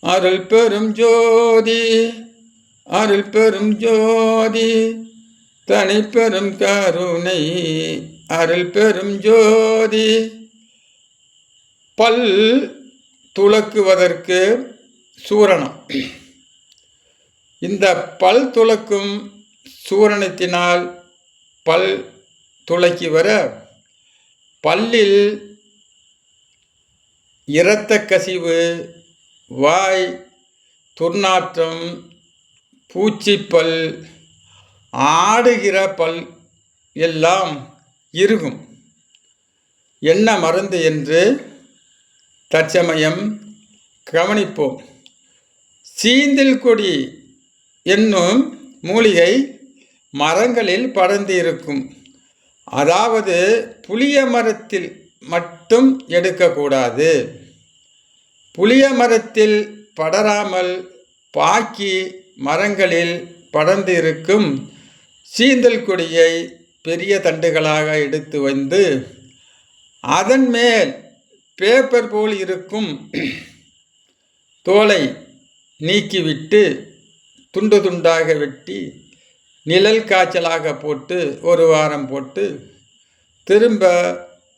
அருள் பெரும் ஜோதி அருள் பெரும் ஜோதி தனி பெரும் கருணை அருள் பெரும் ஜோதி. பல் துளக்குவதற்கு சூரணம். இந்த பல் துலக்கும் சூரணத்தினால் பல் துளக்கி வர பல்லில் இரத்த கசிவு வாய் துர்நாற்றம் பூச்சிப்பல் ஆடுகிற பல் எல்லாம் இருக்கும் என்ன மருந்து என்று தற்சமயம் கவனிப்போம். சீந்தில் கொடி என்னும் மூலிகை மரங்களில் படர்ந்து இருக்கும் அதாவது புளிய மரத்தில் மட்டும் எடுக்கக்கூடாது. புளிய மரத்தில் படராமல் பாக்கி மரங்களில் படர்ந்து இருக்கும் சீந்தல் கொடியை பெரிய தண்டுகளாக எடுத்து வந்து அதன் மேல் பேப்பர் போல் இருக்கும் தோலை நீக்கிவிட்டு துண்டு துண்டாக வெட்டி நிழல் காய்ச்சலாக போட்டு ஒரு வாரம் போட்டு திரும்ப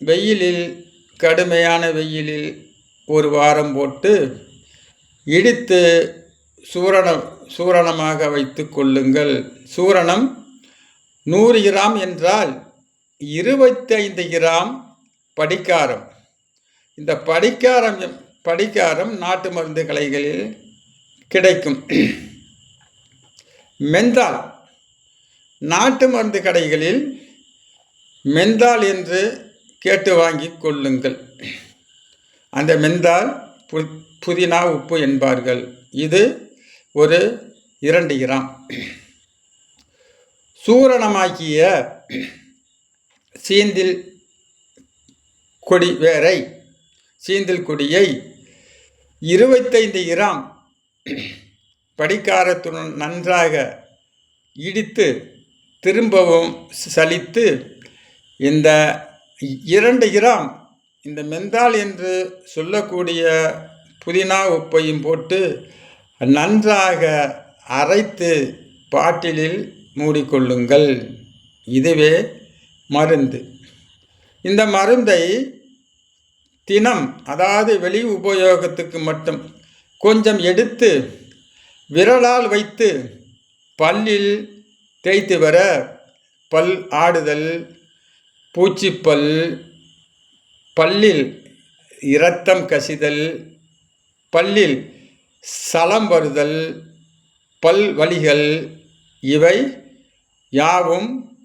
வெயிலில் கடுமையான வெயிலில் ஒரு வாரம் போட்டு இடித்து சூரணம் சூரணமாக வைத்து கொள்ளுங்கள். சூரணம் நூறு கிராம் என்றால் இருபத்தைந்து கிராம் படிக்காரம். இந்த படிக்காரம் படிக்காரம் நாட்டு மருந்து கலைகளில் கிடைக்கும். மெந்தால் நாட்டு மருந்து கடைகளில் மெந்தால் என்று கேட்டு வாங்கி கொள்ளுங்கள். அந்த மெந்தால் பு புதினா உப்பு என்பார்கள். இது ஒரு இரண்டு கிராம் சூரணமாக்கிய சீந்தில் கொடி வேரை சீந்தில் கொடியை இருபத்தைந்து கிராம் படிக்காரத்துடன் நன்றாக இடித்து திரும்பவும் சலித்து இந்த இரண்டு கிராம் இந்த மெந்தால் என்று சொல்லக்கூடிய புதினா உப்பையும் போட்டு நன்றாக அரைத்து பாட்டிலில் மூடிக்கொள்ளுங்கள். இதுவே மருந்து. இந்த மருந்தை தினம் அதாவது வெளி உபயோகத்துக்கு மட்டும் கொஞ்சம் எடுத்து விரலால் வைத்து பல்லில் தேய்த்து வர பல் ஆடுதல் பூச்சிப்பல் பல்லில் இரத்தம் கசிதல் பல்லில் சலம் வருதல் பல் வலிகள் இவை யாவும்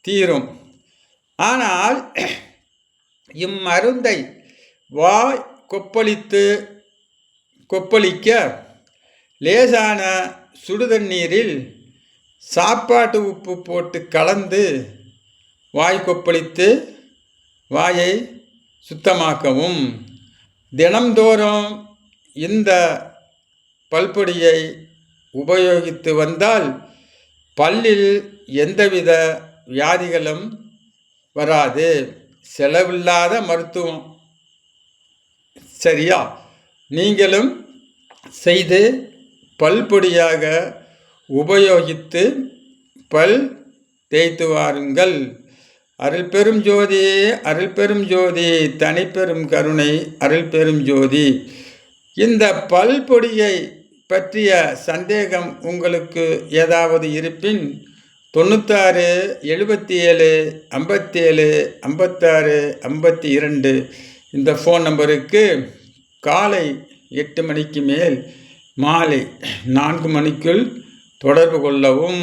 தீரும். ஆனால் இம்மருந்தை வாய் கொப்பளித்து கொப்பளிக்க லேசான சுடுதண்ணீரில் சாப்பாட்டு உப்பு போட்டு கலந்து வாய் கொப்பளித்து வாயை சுத்தமாக்கவும். தினம்தோறும் இந்த பல்பொடியை உபயோகித்து வந்தால் பல்லில் எந்தவித வியாதிகளும் வராது. செலவில்லாத மருத்துவம். சரியா? நீங்களும் செய்து பல்பொடியாக உபயோகித்து பல் தேய்த்து வாருங்கள். அருள் பெரும் ஜோதி அருள் பெரும் ஜோதி தனிப்பெரும் கருணை அருள் பெரும் ஜோதி. இந்த பல்பொடியை பற்றிய சந்தேகம் உங்களுக்கு ஏதாவது இருப்பின் தொண்ணூத்தாறு எழுபத்தி ஏழு ஐம்பத்தேழு ஐம்பத்தாறு ஐம்பத்தி இரண்டு இந்த ஃபோன் நம்பருக்கு காலை எட்டு மணிக்கு மேல் மாலை நான்கு மணிக்குள் தொடர்பு கொள்ளவும்.